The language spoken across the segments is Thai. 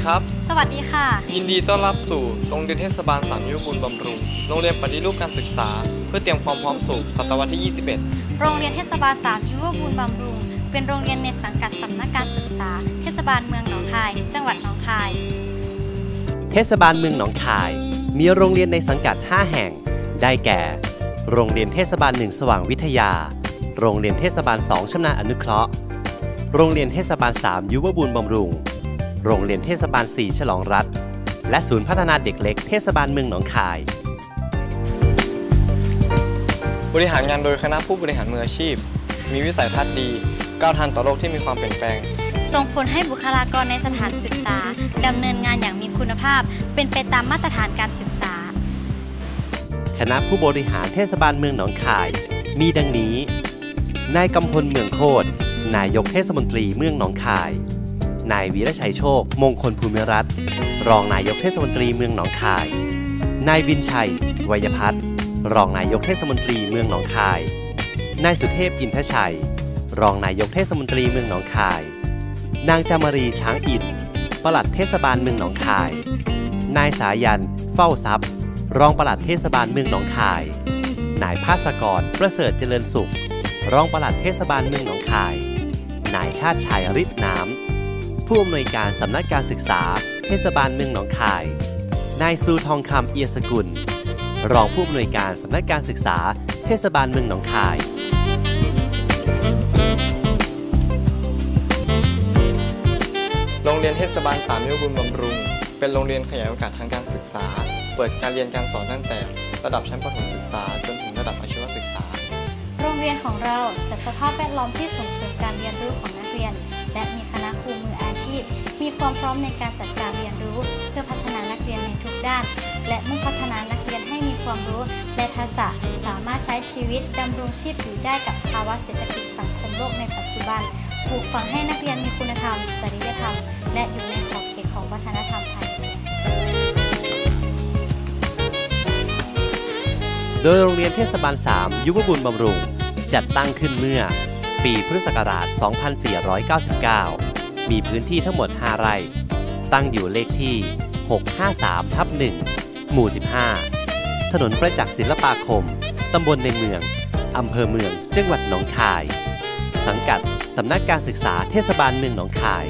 วัสดีครับ สวัสดีค่ะ ยินดีต้อนรับสู่โรงเรียนเทศบาลสามยุวบุญบำรุง โรงเรียนปฏิรูปการศึกษา เพื่อเตรียมความพร้อมสู่ศตวรรษที่ 21 โรงเรียนเทศบาล3ยุวบูรณ์บำรุง เป็นโรงเรียนในสังกัดสำนักการศึกษา เทศบาลเมืองหนองคาย จังหวัดหนองคาย เทศบาลเมืองหนองคาย มีโรงเรียนในสังกัด 5 แห่ง ได้แก่ โรงเรียนเทศบาล1สว่างวิทยา โรงเรียนเทศบาล2ชำนาญอนุเคราะห์ โรงเรียนเทศบาล 3 ยุวบุญบำรุง โรงเรียนเทศบาล 4 ฉลองรัฐ และศูนย์พัฒนาเด็กเล็กเทศบาลเมืองหนองคาย บริหารงานโดยคณะผู้บริหารมืออาชีพ มีวิสัยทัศน์ดี ก้าวทันต่อโลกที่มีความเปลี่ยนแปลง ส่งผลให้บุคลากรในสถานศึกษาดำเนินงานอย่างมีคุณภาพ เป็นไปตามมาตรฐานการศึกษา คณะผู้บริหารเทศบาลเมืองหนองคาย มีดังนี้ นายกำพลเมืองโคตรนายกเทศมนตรีเมืองหนองคาย นายวีรชัยโชค มงคลภูมิรัตน์รองนายกเทศมนตรีเมืองหนองคาย นายวินชัย วัยพัฒน์รองนายกเทศมนตรีเมืองหนองคาย นายสุเทพอินทชัย รองนายกเทศมนตรีเมืองหนองคาย นางจามรีช้างอินปลัดเทศบาลเมืองหนองคาย นายสายัน เฝ้าทรัพย์ รองปลัดเทศบาลเมืองหนองคาย นายภาสกร ประเสริฐเจริญสุข รองปลัดเทศบาลเมืองหนองคาย นายชาติชายฤทธิ์น้ำ ผู้อำนวยการสำนักการศึกษา เทศบาลเมืองหนองคาย นายซูทองคำเอียสกุล รองผู้อำนวยการสำนักการศึกษา เทศบาลเมืองหนองคายโรงเรียนเทศบาลสามยุวบุญบำรุง เป็นโรงเรียนขยายโอกาสทางการศึกษา เปิดการเรียนการสอนตั้งแต่ระดับชั้นประถมศึกษา จนถึงระดับอาชีวศึกษา โรงเรียนของเราจัดสภาพแวดล้อมที่ส่งเสริมการเรียนรู้ของนักเรียน และมีคณะครูมืออา ชีพ มีความพร้อมในการจัดการเรียนรู้ เพื่อพัฒนานักเรียนในทุกด้าน และมุ่งพัฒนานักเรียนให้มีความรู้และทักษะสามารถใช้ชีวิตดำรงชีพอยู่ได้กับภาวะเศรษฐกิจสังคมโลกในปัจจุบันปลูกฝังให้นักเรียนมีคุณธรรม จริยธรรม และอยู่ในขอบเขตของวัฒนธรรมไทยโดยโรงเรียนเทศบาล 3 ยุวบุญบำรุง จัดตั้งขึ้นเมื่อ ปีพุทธศักราช 2499 มีพื้นที่ทั้งหมด 5 ไร่ ตั้งอยู่เลขที่ 653ทับ1หมู่ 15 ถนนประจักษ์ศิลปาคม ตำบลในเมือง อำเภอเมือง จังหวัดหนองคาย สังกัดสำนักการศึกษาเทศบาลเมืองหนองคาย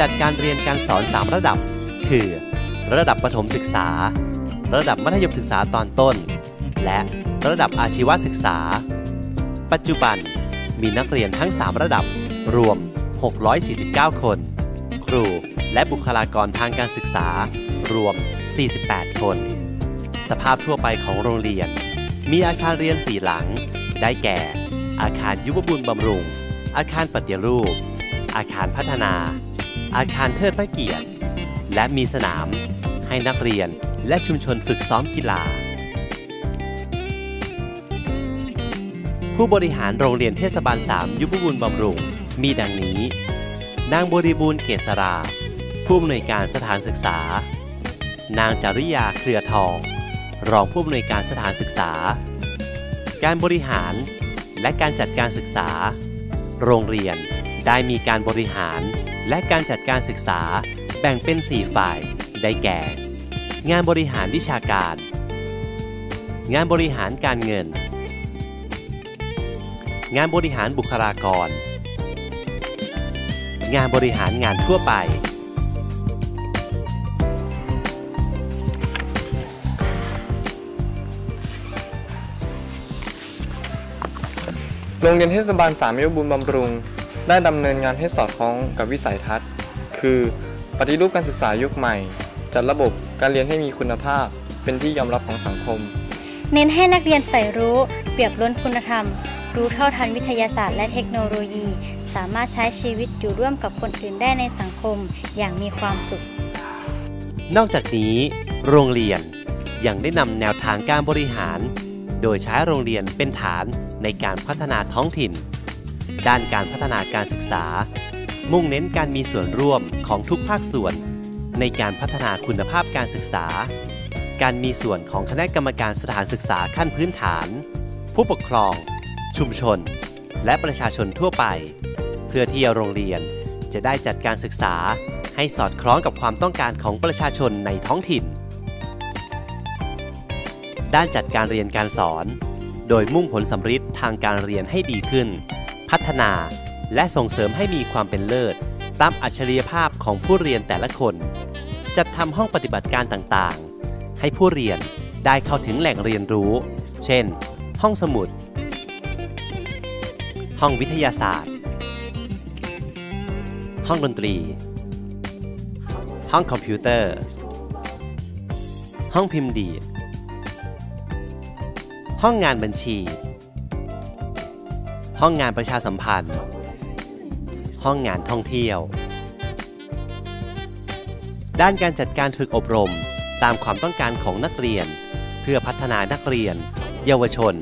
จัดการเรียนการสอน 3 ระดับ คือ ระดับประถมศึกษา ระดับมัธยมศึกษาตอนต้น และระดับอาชีวศึกษา ปัจจุบันมีนักเรียนทั้ง 3 ระดับรวม 649 คน ครูและบุคลากรทางการศึกษา รวม 48 คน สภาพทั่วไปของโรงเรียน มีอาคารเรียน4หลัง ได้แก่ อาคารยุวบุญบำรุง อาคารปฏิรูป อาคารพัฒนา อาคารเทิดพระเกียรติ และมีสนาม ให้นักเรียนและชุมชนฝึกซ้อมกีฬา ผู้บริหารโรงเรียนเทศบาล 3 ยุวบุญบำรุง มีดังนี้ นางบริบูรณ์เกษรา ผู้อำนวยการสถานศึกษา นางจริยาเครือทอง รองผู้อำนวยการสถานศึกษา การบริหารและการจัดการศึกษา โรงเรียนได้มีการบริหารและการจัดการศึกษาแบ่งเป็น 4 ฝ่าย ได้แก่ งานบริหารวิชาการ งานบริหารการเงิน งานบริหารบุคลากร งานบริหารงานทั่วไป โรงเรียนเทศบาลสามยุวบุญบำรุง ได้ดำเนินงานให้สอดคล้องกับวิสัยทัศน์ คือปฏิรูปการศึกษายุคใหม่ จัดระบบการเรียนให้มีคุณภาพ เป็นที่ยอมรับของสังคม เน้นให้นักเรียนใฝ่รู้ เปรียบล้นคุณธรรม รู้เท่าทันวิทยาศาสตร์และเทคโนโลยี สามารถใช้ชีวิตอยู่ร่วมกับคนอื่นได้ในสังคมอย่างมีความสุข นอกจากนี้ โรงเรียนยังได้นำแนวทางการบริหาร โดยใช้โรงเรียนเป็นฐานในการพัฒนาท้องถิ่น ด้านการพัฒนาการศึกษา มุ่งเน้นการมีส่วนร่วมของทุกภาคส่วน ในการพัฒนาคุณภาพการศึกษา การมีส่วนของคณะกรรมการสถานศึกษาขั้นพื้นฐาน ผู้ปกครอง ชุมชน และประชาชนทั่วไป เพื่อที่โรงเรียนจะได้จัดการศึกษาให้สอดคล้องกับความต้องการของประชาชนในท้องถิ่น ด้านจัดการเรียนการสอน โดยมุ่งผลสำฤทธิ์ทางการเรียนให้ดีขึ้น พัฒนาและส่งเสริมให้มีความเป็นเลิศ ตามอัจฉริยภาพของผู้เรียนแต่ละคน จัดทำห้องปฏิบัติการต่างๆ ให้ผู้เรียนได้เข้าถึงแหล่งเรียนรู้ เช่น ห้องสมุด ห้องวิทยาศาสตร์ ห้องดนตรี ห้องคอมพิวเตอร์ ห้องพิมพ์ดีดห้องงานบัญชี ห้องงานประชาสัมพันธ์ ห้องงานท่องเที่ยว ด้านการจัดการฝึกอบรมตามความต้องการของนักเรียน เพื่อพัฒนานักเรียน เยาวชน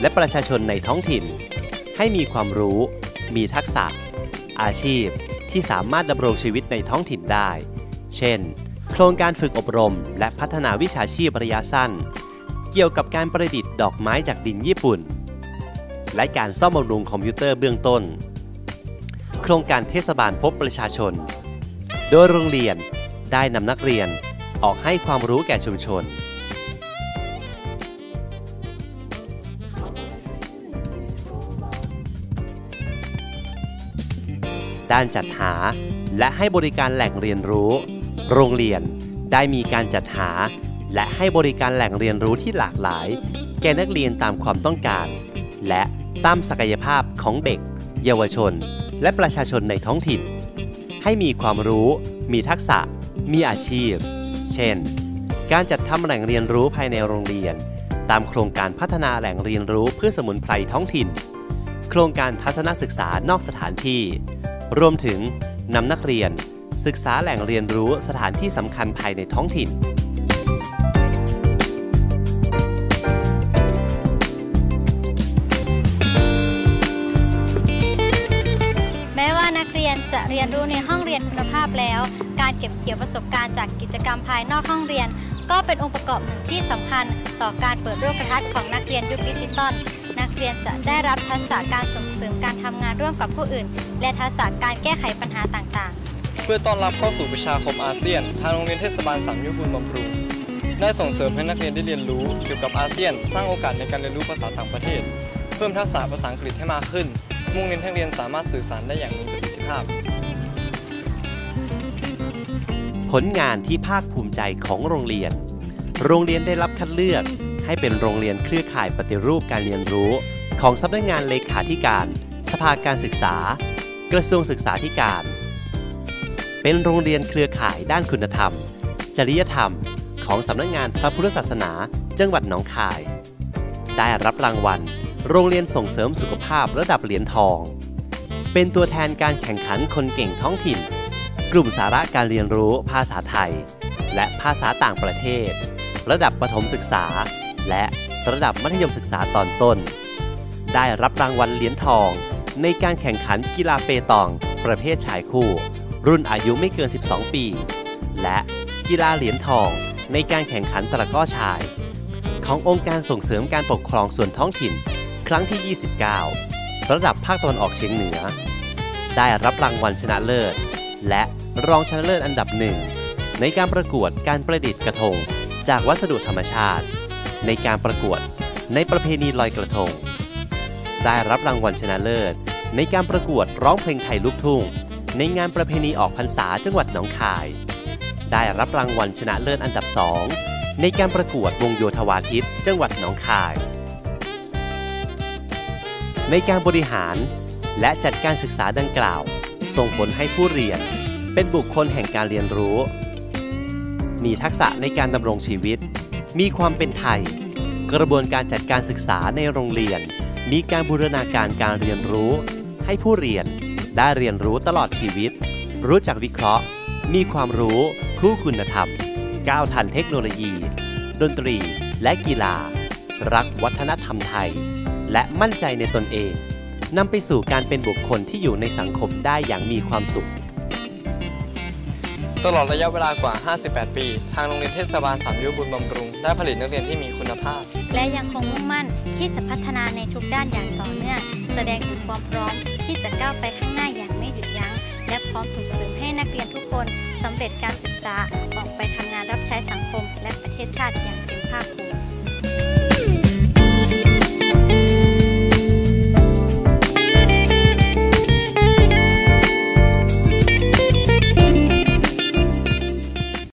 และประชาชนในท้องถิ่น ให้มีความรู้ มีทักษะ อาชีพที่สามารถดำรงชีวิตในท้องถิ่นได้ เช่น โครงการฝึกอบรม และพัฒนาวิชาชีพระยะสั้น เกี่ยวกับการประดิษฐ์ดอกไม้จากดินญี่ปุ่น และการซ่อมบำรุงคอมพิวเตอร์เบื้องต้น โครงการเทศบาลพบประชาชน โดยโรงเรียนได้นำนักเรียนออกให้ความรู้แก่ชุมชน ด้านจัดหา และให้บริการแหล่งเรียนรู้ โรงเรียนได้มีการจัดหา และให้บริการแหล่งเรียนรู้ที่หลากหลาย แก่นักเรียนตามความต้องการ และตามศักยภาพของเด็ก เยาวชน และประชาชนในท้องถิ่น ให้มีความรู้ มีทักษะ มีอาชีพ เช่น การจัดทำแหล่งเรียนรู้ภายในโรงเรียน ตามโครงการพัฒนาแหล่งเรียนรู้เพื่อสมุนไพรท้องถิ่น โครงการทัศนศึกษานอกสถานที่ รวมถึงนำนักเรียน ศึกษาแหล่งเรียนรู้สถานที่สำคัญภายในท้องถิ่น แม้ว่านักเรียนจะเรียนรู้ในห้องเรียนคุณภาพแล้ว การเก็บเกี่ยวประสบการณ์จากกิจกรรมภายนอกห้องเรียน ก็เป็นองค์ประกอบหนึ่งที่สำคัญ ต่อการเปิดโลกทัศน์ของนักเรียนยุคดิจิตอล นักเรียนจะได้รับทักษะการส่งเสริมการทำงานร่วมกับผู้อื่น และทักษะการแก้ไขปัญหาต่างๆ เพื่อต้อนรับเข้าสู่ประชาคมอาเซียน ทางโรงเรียนเทศบาลสามยุคบุญบำรุงได้ส่งเสริมให้นักเรียนได้เรียนรู้เกี่ยวกับอาเซียน สร้างโอกาสในการเรียนรู้ภาษาต่างประเทศ เพิ่มทักษะภาษาอังกฤษให้มากขึ้น มุ่งเน้นให้นักเรียนสามารถสื่อสารได้อย่างมีประสิทธิภาพ ผลงานที่ภาคภูมิใจของโรงเรียน โรงเรียนได้รับคัดเลือก ให้เป็นโรงเรียนเครือข่ายปฏิรูปการเรียนรู้ ของสำนักงานเลขาธิการ สภาการศึกษา กระทรวงศึกษาธิการ เป็นโรงเรียนเครือข่ายด้านคุณธรรม จริยธรรม ของสำนักงานพระพุทธศาสนา จังหวัดหนองคาย ได้รับรางวัล โรงเรียนส่งเสริมสุขภาพระดับเหรียญทอง เป็นตัวแทนการแข่งขันคนเก่งท้องถิ่น กลุ่มสาระการเรียนรู้ภาษาไทย และภาษาต่างประเทศระดับประถมศึกษา และระดับมัธยมศึกษาตอนต้น ได้รับรางวัลเหรียญทอง ในการแข่งขันกีฬาเปตอง ประเภทชายคู่ รุ่นอายุไม่เกิน 12 ปี และกีฬาเหรียญทอง ในการแข่งขันตะก้อชาย ขององค์การส่งเสริมการปกครองส่วนท้องถิ่น ครั้งที่ 29 ระดับภาคตะวันออกเฉียงเหนือ ได้รับรางวัลชนะเลิศ และรองชนะเลิศอันดับหนึ่งในการประกวดการประดิษฐ์กระทง จากวัสดุธรรมชาติ ในการประกวดในประเพณีลอยกระทง ได้รับรางวัลชนะเลิศ ในการประกวดร้องเพลงไทยลูกทุ่ง ในงานประเพณีออกพรรษาจังหวัดหนองคาย ได้รับรางวัลชนะเลิศอันดับสองในการประกวดวงโยธวาทิตจังหวัดหนองคาย ในการบริหารและจัดการศึกษาดังกล่าว ส่งผลให้ผู้เรียนเป็นบุคคลแห่งการเรียนรู้ มีทักษะในการดำรงชีวิต มีความเป็นไทย กระบวนการจัดการศึกษาในโรงเรียน มีการบูรณาการการเรียนรู้ ให้ผู้เรียนได้เรียนรู้ตลอดชีวิต รู้จักวิเคราะห์ มีความรู้คู่คุณธรรม ก้าวทันเทคโนโลยี ดนตรี และกีฬา รักวัฒนธรรมไทย และมั่นใจในตนเองนำไปสู่การเป็นบุคคลที่อยู่ในสังคมได้อย่างมีความสุข ตลอดระยะเวลากว่า 58 ปี ทางโรงเรียนเทศบาลสามยุบุญบำรุง ได้ผลิตนักเรียนที่มีคุณภาพ และยังคงมุ่งมั่นที่จะพัฒนาในทุกด้านอย่างต่อเนื่อง แสดงถึงความพร้อมที่จะก้าวไปข้างหน้าอย่างไม่หยุดยั้ง และพร้อมส่งเสริมให้ให้นักเรียนทุกคนสำเร็จการศึกษาออกไปทำงานรับใช้สังคม และประเทศชาติอย่างเต็มภาคภูมิ